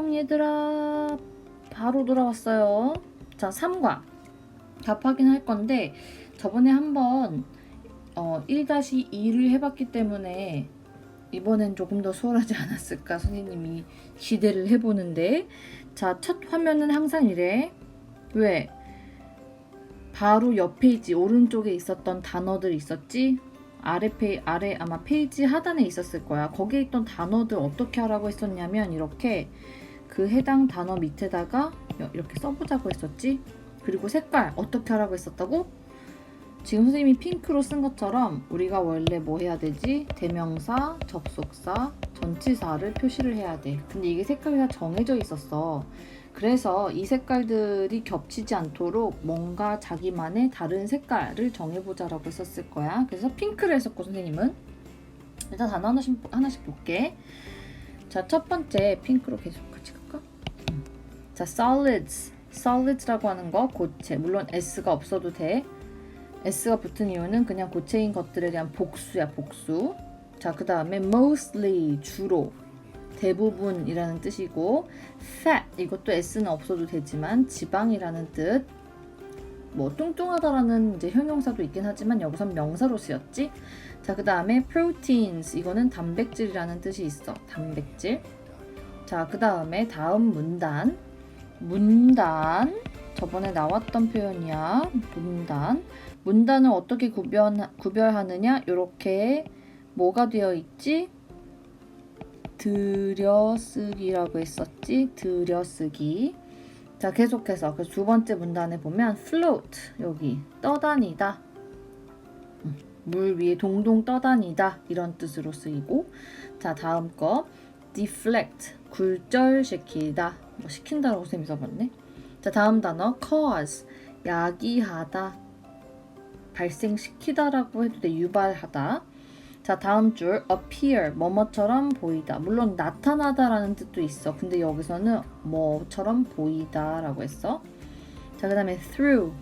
안녕 얘들아 바로 돌아왔어요 자 3과 답 확인할 건데 저번에 한번 어, 1-2를 해봤기 때문에 이번엔 조금 더 수월하지 않았을까 선생님이 기대를 해보는데 자 첫 화면은 항상 이래 왜? 바로 옆 페이지 오른쪽에 있었던 단어들 있었지? 아래 페이 아래 아마 페이지 하단에 있었을 거야. 거기에 있던 단어들 어떻게 하라고 했었냐면 이렇게 그 해당 단어 밑에다가 이렇게 써보자고 했었지. 그리고 색깔 어떻게 하라고 했었다고? 지금 선생님이 핑크로 쓴 것처럼 우리가 원래 뭐 해야 되지? 대명사, 접속사, 전치사를 표시를 해야 돼. 근데 이게 색깔이 다 정해져 있었어. 그래서 이 색깔들이 겹치지 않도록 뭔가 자기만의 다른 색깔을 정해보자라고 했었을 거야. 그래서 핑크를 했었고 선생님은 일단 단어 하나씩, 하나씩 볼게. 자, 첫 번째 핑크로 계속. 자, solids. solids라고 하는 거 고체. 물론 s가 없어도 돼. s가 붙은 이유는 그냥 고체인 것들에 대한 복수야, 복수. 자, 그 다음에 mostly 주로 대부분이라는 뜻이고 fat 이것도 s는 없어도 되지만 지방이라는 뜻. 뭐 뚱뚱하다라는 이제 형용사도 있긴 하지만 여기선 명사로 쓰였지. 자, 그 다음에 proteins 이거는 단백질이라는 뜻이 있어. 단백질. 자, 그 다음에 다음 문단. 문단. 저번에 나왔던 표현이야. 문단. 문단을 어떻게 구별, 구별하느냐? 이렇게 뭐가 되어 있지? 들여쓰기라고 했었지. 들여쓰기. 자, 계속해서 그 두 번째 문단에 보면 float 여기 떠다니다. 음, 물 위에 동동 떠다니다 이런 뜻으로 쓰이고 자, 다음 거 deflect 굴절시키다. 뭐 시킨다라고 쌤이 써봤네. 자, 다음 단어 cause 야기하다. 발생시키다라고 해도 돼. 유발하다. 자, 다음 줄 appear 뭐뭐처럼 보이다. 물론 나타나다라는 뜻도 있어. 근데 여기서는 뭐처럼 보이다라고 했어. 자, 그 다음에 through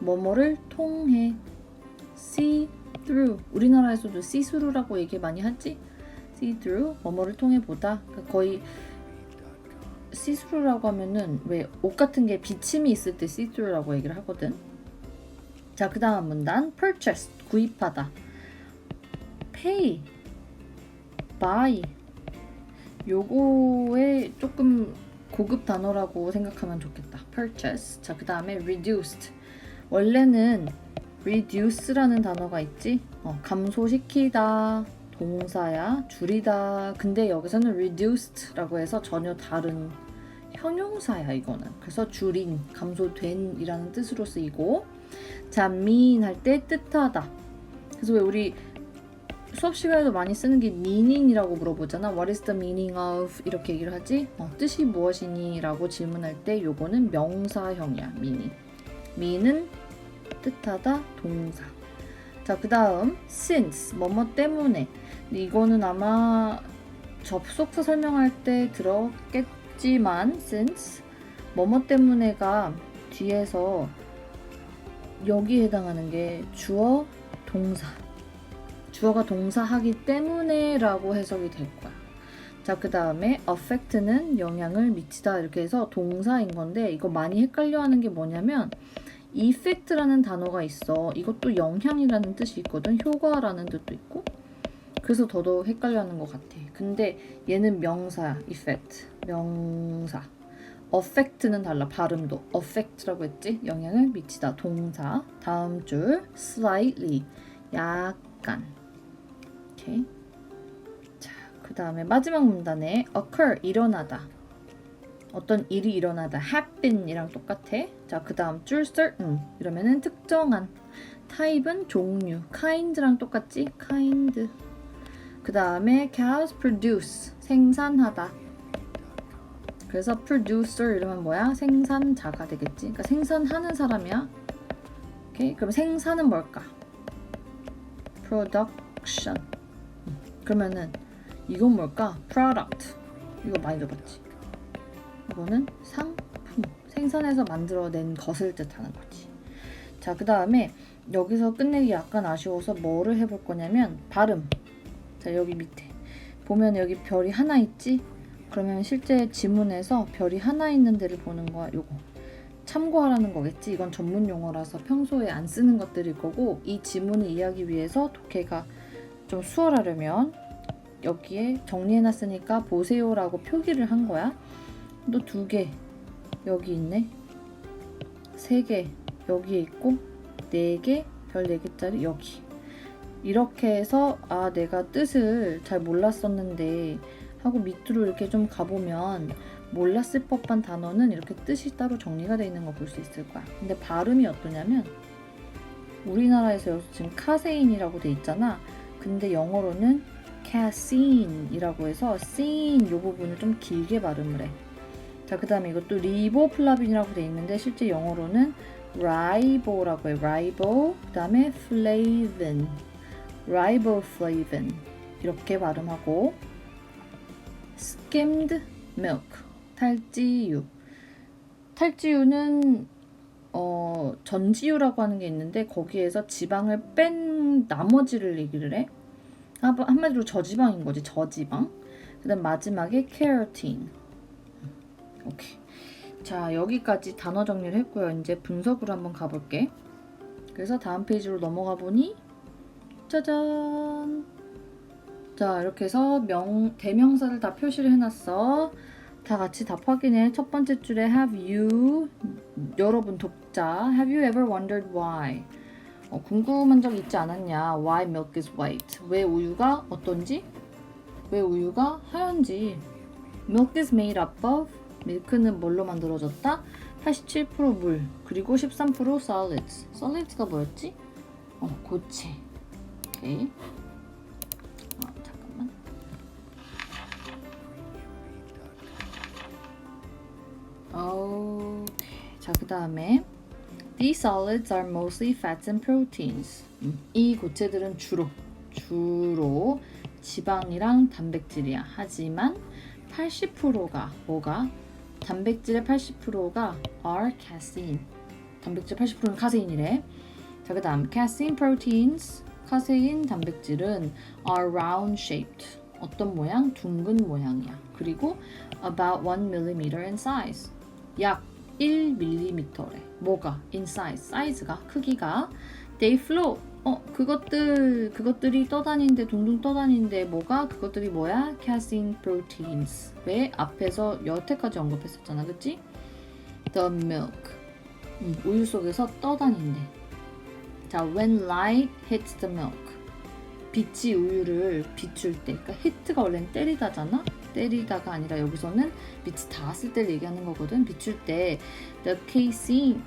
뭐뭐를 통해 see through 우리나라에서도 see through라고 얘기 많이 하지. see through 뭐뭐를 통해 보다. 그러니까 거의 through라고 하면은 왜 옷 같은 게 비침이 있을 때 through라고 얘기를 하거든. 자, 그 다음 문단 purchase 구입하다. pay, buy 요거에 조금 고급 단어라고 생각하면 좋겠다. purchase. 자, 그 다음에 reduced. 원래는 reduce라는 단어가 있지. 어, 감소시키다, 동사야, 줄이다. 근데 여기서는 reduced라고 해서 전혀 다른 형용사야, 이거는. 그래서 줄인, 감소된 이라는 뜻으로 쓰이고. 자, mean 할때 뜻하다. 그래서 왜 우리 수업 시간에도 많이 쓰는 게 meaning이라고 물어보잖아. What is the meaning of? 이렇게 얘기를 하지. 어, 뜻이 무엇이니? 라고 질문할 때 요거는 명사형이야. meaning. mean은 뜻하다, 동사. 자, 그 다음 since, 뭐뭐 때문에. 이거는 아마 접속사 설명할 때 들었겠 지만 since, 뭐뭐 때문에가 뒤에서 여기에 해당하는 게 주어, 동사. 주어가 동사하기 때문에 라고 해석이 될 거야. 자, 그 다음에 affect는 영향을 미치다 이렇게 해서 동사인 건데 이거 많이 헷갈려 하는 게 뭐냐면 effect라는 단어가 있어. 이것도 영향이라는 뜻이 있거든. 효과라는 뜻도 있고. 그래서 더더욱 헷갈려 하는 것 같아. 근데 얘는 명사야. effect. 명사. affect는 달라. 발음도. affect라고 했지? 영향을 미치다. 동사. 다음 줄 slightly. 약간. 오케이. 자, 그 다음에 마지막 문단에 occur 일어나다. 어떤 일이 일어나다. happen이랑 똑같아. 자, 그 다음 줄 certain 이러면은 특정한. 타입은 종류. kind랑 똑같지? kind. 그 다음에 cows produce 생산하다. 그래서 producer 이러면 뭐야? 생산자가 되겠지. 그러니까 생산하는 사람이야. 오케이. 그럼 생산은 뭘까? production. 그러면은 이건 뭘까? product. 이거 많이 들어봤지. 이거는 상품. 생산해서 만들어낸 것을 뜻하는 거지. 자, 그 다음에 여기서 끝내기 약간 아쉬워서 뭐를 해볼 거냐면 발음. 자, 여기 밑에. 보면 여기 별이 하나 있지? 그러면 실제 지문에서 별이 하나 있는 데를 보는 거야. 요거. 참고하라는 거겠지. 이건 전문 용어라서 평소에 안 쓰는 것들일 거고 이 지문을 이해하기 위해서 독해가 좀 수월하려면 여기에 정리해놨으니까 보세요라고 표기를 한 거야. 또 두 개 여기 있네. 세 개 여기에 있고 네 개 별 네 개짜리 여기. 이렇게 해서 아 내가 뜻을 잘 몰랐었는데 하고 밑으로 이렇게 좀 가보면 몰랐을 법한 단어는 이렇게 뜻이 따로 정리가 되어 있는 거 볼 수 있을 거야. 근데 발음이 어떠냐면 우리나라에서 여기서 지금 카세인이라고 돼 있잖아. 근데 영어로는 casseine이라고 해서 scene 요 부분을 좀 길게 발음을 해. 자, 그 다음에 이것도 리보플라빈이라고 돼 있는데 실제 영어로는 ribo라고 해. ribo. 그 다음에 flavin. riboflavin. 이렇게 발음하고 skimmed milk. 탈지유. 탈지유는 어, 전지유라고 하는 게 있는데 거기에서 지방을 뺀 나머지를 얘기를 해. 한- 한마디로 저지방인 거지, 저지방. 그다음 마지막에 케라틴. 오케이. 자, 여기까지 단어 정리를 했고요. 이제 분석으로 한번 가볼게. 그래서 다음 페이지로 넘어가 보니 짜잔. 자, 이렇게 해서 명 대명사를 다 표시를 해놨어. 다 같이 답 확인해. 첫 번째 줄에 have you 여러분 독자 have you ever wondered why 어, 궁금한 적 있지 않았냐? Why milk is white? 왜 우유가 어떤지? 왜 우유가 하얀지? Milk is made up of 밀크는 뭘로 만들어졌다? 87% 물, 그리고 13% solids. solids가 뭐였지? 어, 고체. 오케이. 오케이. 자, 그 다음에 These solids are mostly fats and proteins. 음, 이 고체들은 주로 주로 지방이랑 단백질이야. 하지만 80%가 뭐가? 단백질의 80%가 are casein. 단백질 80%는 카세인이래. 자, 그다음 casein proteins. 카세인 단백질은 are round shaped. 어떤 모양? 둥근 모양이야. 그리고 about 1mm in size. 약 1mm래. 뭐가? in size. 사이즈가 크기가 they float. 어, 그것들 그것들이 떠다니는데 둥둥 떠다니는데 뭐가? 그것들이 뭐야? casein proteins. 왜 앞에서 여태까지 언급했었잖아. 그치 the milk. 음, 우유 속에서 떠다닌대. 자, when light hits the milk. 빛이 우유를 비출 때, 그러니까 hit가 원래는 때리다잖아. 때리다가 아니라 여기서는 빛이 닿았을 때를 얘기하는 거거든. 비출 때 the casein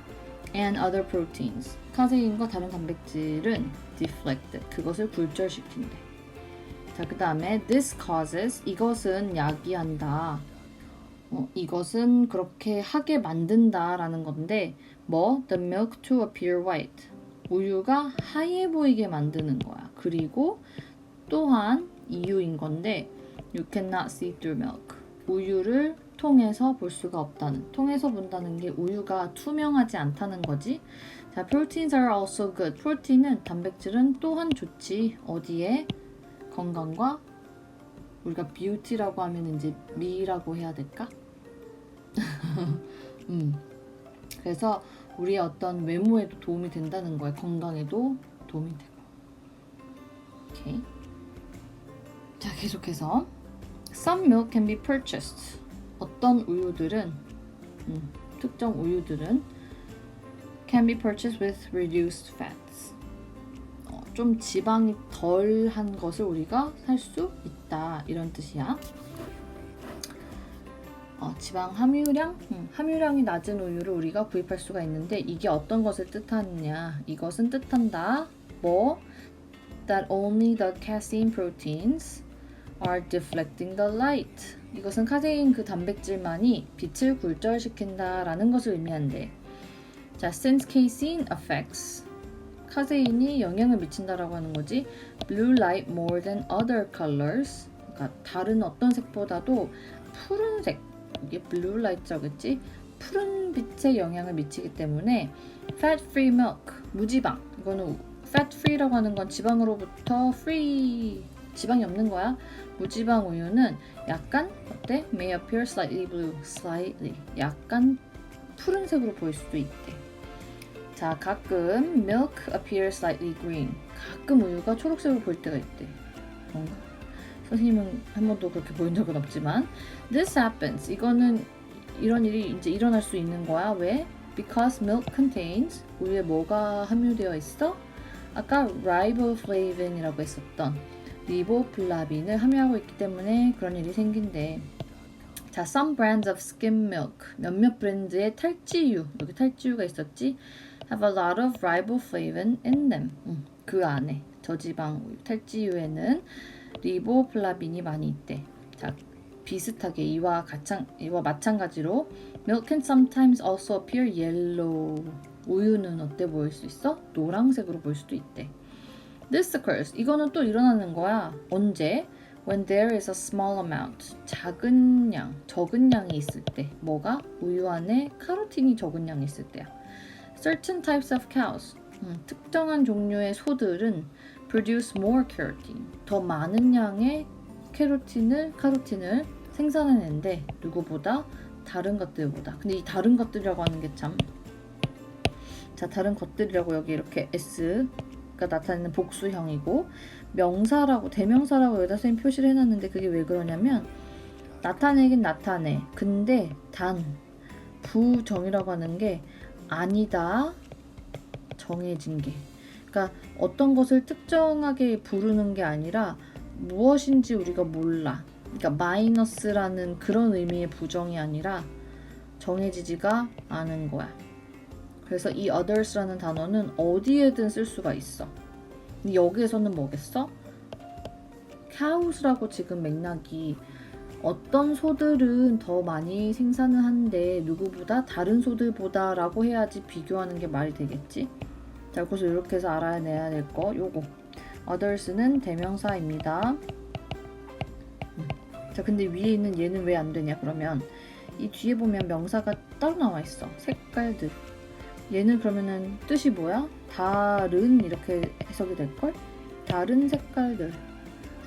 and other proteins 카세인과 다른 단백질은 deflect 그것을 굴절시킨대. 자, 그 다음에 this causes 이것은 야기한다. 어, 이것은 그렇게 하게 만든다라는 건데 뭐 the milk to appear white 우유가 하얘 보이게 만드는 거야. 그리고 또한 이유인 건데 you cannot see through milk 우유를 통해서 볼 수가 없다는 통해서 본다는 게 우유가 투명하지 않다는 거지. 자, proteins are also good. 프로틴은 단백질은 또한 좋지. 어디에? 건강과 우리가 beauty라고 하면 이제 미라고 해야 될까? 음. 그래서 우리의 어떤 외모에도 도움이 된다는 거야. 건강에도 도움이 되고. 오케이. 자, 계속해서 Some milk can be purchased. 어떤 우유들은 음, 특정 우유들은 can be purchased with reduced fats. 어, 좀 지방이 덜한 것을 우리가 살 수 있다 이런 뜻이야. 어, 지방 함유량, 음, 함유량이 낮은 우유를 우리가 구입할 수가 있는데 이게 어떤 것을 뜻하느냐? 이것은 뜻한다. 뭐? That only the casein proteins are deflecting the light. 이것은 카세인 그 단백질만이 빛을 굴절시킨다라는 것을 의미한대. 자, since casein affects 카세인이 영향을 미친다라고 하는 거지. Blue light more than other colors. 그러니까 다른 어떤 색보다도 푸른색 이게 blue light자겠지. 푸른 빛에 영향을 미치기 때문에 fat free milk 무지방 이거는 fat free라고 하는 건 지방으로부터 free 지방이 없는 거야. 무지방 우유는 약간 어때? May appear slightly blue, slightly. 약간 푸른색으로 보일 수도 있대. 자, 가끔 milk appears slightly green. 가끔 우유가 초록색으로 보일 때가 있대. 뭔가 선생님은 한 번도 그렇게 보인 적은 없지만 this happens. 이거는 이런 일이 이제 일어날 수 있는 거야. 왜? Because milk contains 우유에 뭐가 함유되어 있어? 아까 riboflav인이라고 했었던 리보플라빈을 함유하고 있기 때문에 그런 일이 생긴대. 자, some brands of skim milk 몇몇 브랜드의 탈지유 여기 탈지유가 있었지 have a lot of riboflavin in them. 음, 그 안에 저지방 탈지유에는 리보플라빈이 많이 있대. 자, 비슷하게 이와 가창 이와 마찬가지로 milk can sometimes also appear yellow. 우유는 어때 보일 수 있어? 노란색으로 보일 수도 있대. This occurs. 이거는 또 일어나는 거야. 언제? When there is a small amount. 작은 양, 적은 양이 있을 때. 뭐가? 우유 안에 카로틴이 적은 양이 있을 때야. Certain types of cows. 음, 특정한 종류의 소들은 produce more keratin. 더 많은 양의 캐로틴을 카로틴을 생산해낸데 누구보다 다른 것들보다. 근데 이 다른 것들이라고 하는 게 참. 자, 다른 것들이라고 여기 이렇게 S가 나타내는 복수형이고 명사라고 대명사라고 여기다 선생님 표시를 해놨는데 그게 왜 그러냐면 나타내긴 나타내. 근데 단 부정이라고 하는 게 아니다 정해진 게. 그러니까 어떤 것을 특정하게 부르는 게 아니라 무엇인지 우리가 몰라. 그러니까 마이너스라는 그런 의미의 부정이 아니라 정해지지가 않은 거야. 그래서 이 others라는 단어는 어디에든 쓸 수가 있어. 근데 여기에서는 뭐겠어? cows라고 지금 맥락이 어떤 소들은 더 많이 생산을 하는데 누구보다 다른 소들보다 라고 해야지 비교하는 게 말이 되겠지? 자, 그래서 이렇게 해서 알아내야 될 거 요거. others는 대명사입니다. 음. 자, 근데 위에 있는 얘는 왜 안 되냐? 그러면 이 뒤에 보면 명사가 따로 나와 있어. 색깔들. 얘는 그러면은 뜻이 뭐야? 다른 이렇게 해석이 될걸? 다른 색깔들.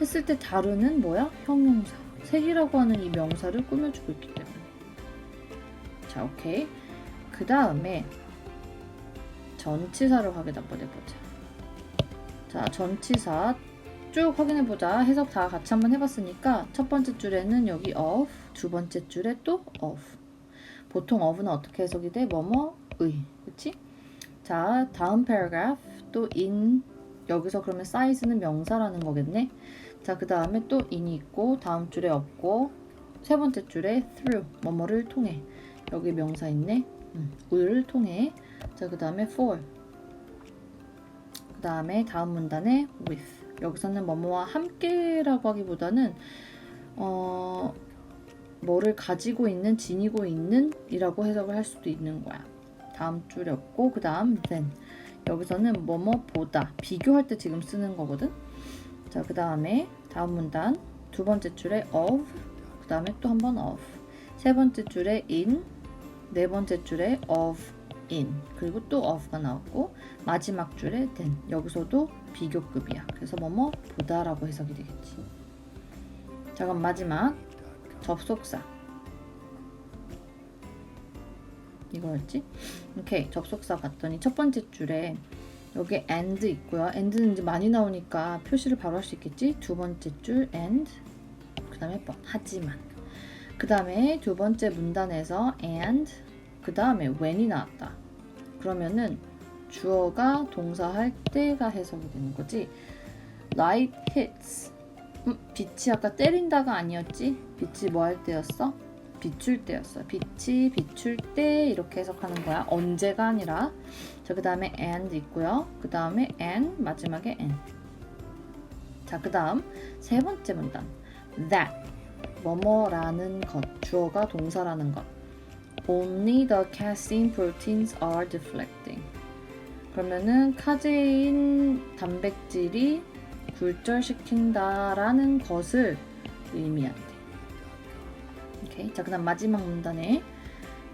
했을 때 다른은 뭐야? 형용사. 색이라고 하는 이 명사를 꾸며주고 있기 때문에. 자, 오케이. 그 다음에 전치사를 확인 한번 해보자. 자, 전치사 쭉 확인해보자. 해석 다 같이 한번 해봤으니까 첫 번째 줄에는 여기 of, 두 번째 줄에 또 of. 보통 of는 어떻게 해석이 돼? 뭐뭐 의. 그치? 자, 다음 paragraph 또 in. 여기서 그러면 size는 명사라는 거겠네. 자, 그 다음에 또 in이 있고, 다음 줄에 없고, 세 번째 줄에 through, 뭐뭐를 통해. 여기 명사 있네. 음, 우유를 통해. 자, 그 다음에 for. 그 다음에 다음 문단에 with. 여기서는 뭐뭐와 함께라고 하기보다는, 어, 뭐를 가지고 있는, 지니고 있는 이라고 해석을 할 수도 있는 거야. 다음 줄에 없고, 그 다음 then. 여기서는 뭐뭐 보다 비교할 때 지금 쓰는 거거든. 자, 그 다음에 다음 문단 두 번째 줄에 of, 그 다음에 또 한 번 of, 세 번째 줄에 in, 네 번째 줄에 of, in, 그리고 또 of가 나왔고 마지막 줄에 then. 여기서도 비교급이야. 그래서 뭐뭐 보다라고 해석이 되겠지. 자, 그럼 마지막 접속사. 이거였지? 오케이 접속사 봤더니 첫 번째 줄에 여기 and 있고요. and는 이제 많이 나오니까 표시를 바로 할 수 있겠지? 두 번째 줄 and 그 다음에 but 하지만 그 다음에 두 번째 문단에서 and 그 다음에 when이 나왔다. 그러면은 주어가 동사할 때가 해석이 되는 거지. light hits 음, 빛이 아까 때린다가 아니었지? 빛이 뭐 할 때였어? 비출 때였어. 빛이 비출 때 이렇게 해석하는 거야. 언제가 아니라. 자, 그 다음에 and 있고요. 그 다음에 and, 마지막에 n. 자, 그 다음 세 번째 문단. that, 뭐뭐라는 것, 주어가 동사라는 것. Only the casein proteins are deflecting. 그러면은 카제인 단백질이 굴절시킨다라는 것을 의미한대. 오케이. 자, 그 다음 마지막 문단에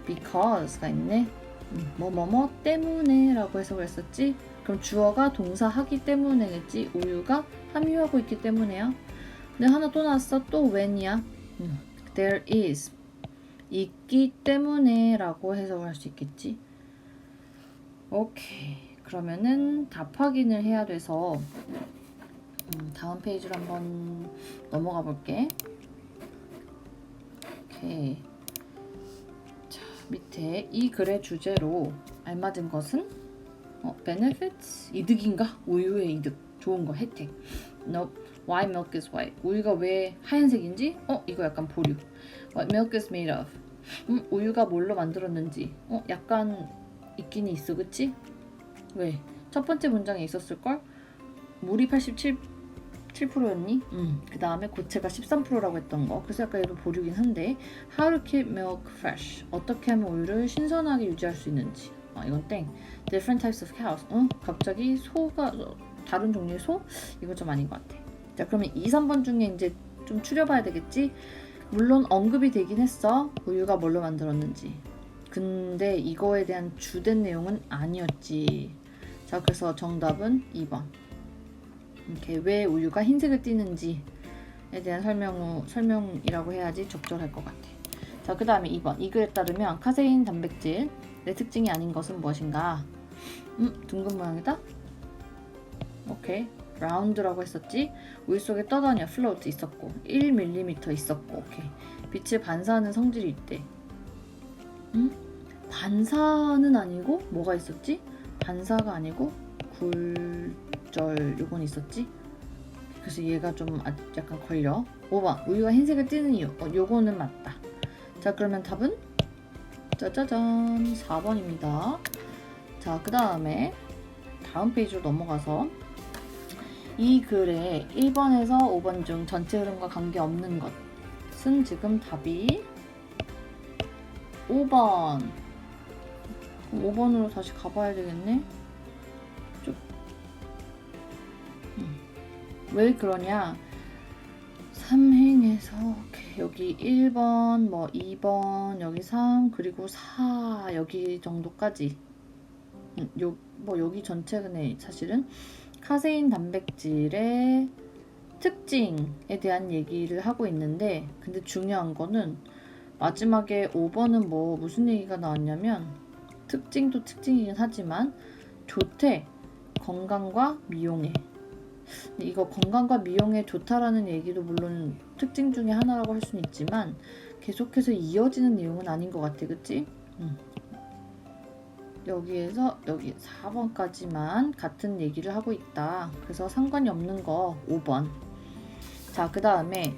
because가 있네. 음, 뭐뭐뭐 때문에 라고 해석을 했었지. 그럼 주어가 동사 하기 때문에겠지. 우유가 함유하고 있기 때문에요. 근데 하나 또 나왔어. 또 when이야. 음, there is 있기 때문에 라고 해석을 할 수 있겠지. 오케이. 그러면은 답 확인을 해야 돼서 음, 다음 페이지로 한번 넘어가 볼게. 오케이. 자, 밑에 이 글의 주제로 알맞은 것은 어, benefits 이득인가? 우유의 이득. 좋은 거 혜택. Nope. Why milk is white? 우유가 왜 하얀색인지? 어, 이거 약간 보류. What milk is made of? 음, 우유가 뭘로 만들었는지. 어, 약간 있긴 있어, 그치? 왜? 첫 번째 문장에 있었을 걸? 물이 87 7%였니? 음. 그 다음에 고체가 13%라고 했던 거. 그래서 약간 얘도 보류긴 한데 How to keep milk fresh. 어떻게 하면 우유를 신선하게 유지할 수 있는지. 아, 이건 땡. Different types of cows. 어? 갑자기 소가 어, 다른 종류의 소? 이거 좀 아닌 것 같아. 자, 그러면 2, 3번 중에 이제 좀 추려봐야 되겠지? 물론 언급이 되긴 했어. 우유가 뭘로 만들었는지. 근데 이거에 대한 주된 내용은 아니었지. 자, 그래서 정답은 2번. 이렇게 왜 우유가 흰색을 띠는지에 대한 설명, 설명이라고 해야지 적절할 것 같아. 자, 그 다음에 2번. 이 글에 따르면 카세인 단백질, 내 특징이 아닌 것은 무엇인가? 음, 둥근 모양이다? 오케이. 라운드라고 했었지? 우유 속에 떠다녀, 플로트 있었고, 1mm 있었고, 오케이. 빛을 반사하는 성질이 있대. 음? 반사는 아니고, 뭐가 있었지? 반사가 아니고, 굴 절, 요건 있었지? 그래서 얘가 좀 아- 약간 걸려. 5번. 우유가 흰색을 띠는 이유. 어, 요거는 맞다. 자, 그러면 답은? 짜자잔. 4번입니다. 자, 그 다음에 다음 페이지로 넘어가서 이 글의 1번에서 5번 중 전체 흐름과 관계없는 것은 지금 답이 5번. 5번으로 다시 가봐야 되겠네. 왜 그러냐? 3행에서 여기 1번, 뭐 2번, 여기 3, 그리고 4 여기 정도까지 음, 요, 뭐 여기 전체는 사실은 카세인 단백질의 특징에 대한 얘기를 하고 있는데 근데 중요한 거는 마지막에 5번은 뭐 무슨 얘기가 나왔냐면 특징도 특징이긴 하지만 좋대 건강과 미용에 이거 건강과 미용에 좋다라는 얘기도 물론 특징 중에 하나라고 할 수는 있지만 계속해서 이어지는 내용은 아닌 것 같아 그치? 음. 여기에서 여기 4번까지만 같은 얘기를 하고 있다. 그래서 상관이 없는 거 5번. 자, 그 다음에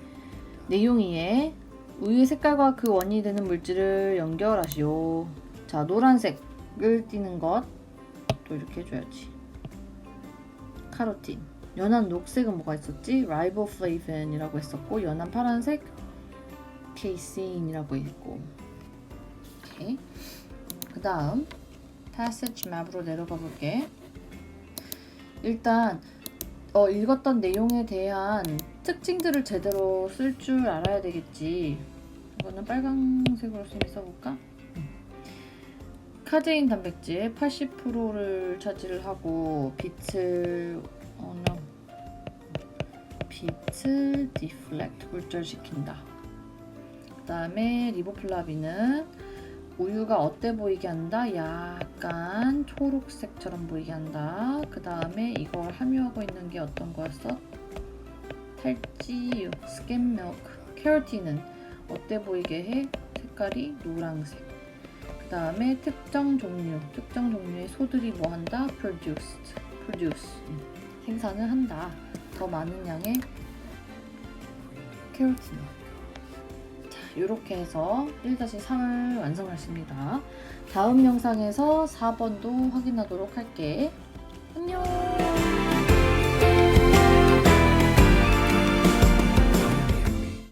내용이에 우유의 색깔과 그 원인이 되는 물질을 연결하시오. 자, 노란색을 띠는 것. 또 이렇게 해줘야지. 카로틴. 연한 녹색은 뭐가 있었지? 라이보플레이븐이라고 했었고, 연한 파란색 케이신이라고 있고. 오케이. 그 다음 passage map으로 내려가 볼게. 일단 어, 읽었던 내용에 대한 특징들을 제대로 쓸 줄 알아야 되겠지. 이거는 빨강색으로 좀 써볼까? 음. 카제인 단백질 80%를 차지를 하고 빛을 어, 빛을 디플렉트 굴절시킨다. 그 다음에 리보플라빈은 우유가 어때 보이게 한다? 약간 초록색처럼 보이게 한다. 그 다음에 이걸 함유하고 있는 게 어떤 거였어? 탈지유, 스캔 밀크, 캐러틴은 어때 보이게 해? 색깔이 노란색. 그 다음에 특정 종류, 특정 종류의 소들이 뭐 한다? produced, produce, 음, 생산을 한다. 더 많은 양의 캐러틴. 이렇게 해서 1-3을 완성했습니다. 다음 영상에서 4번도 확인하도록 할게. 안녕!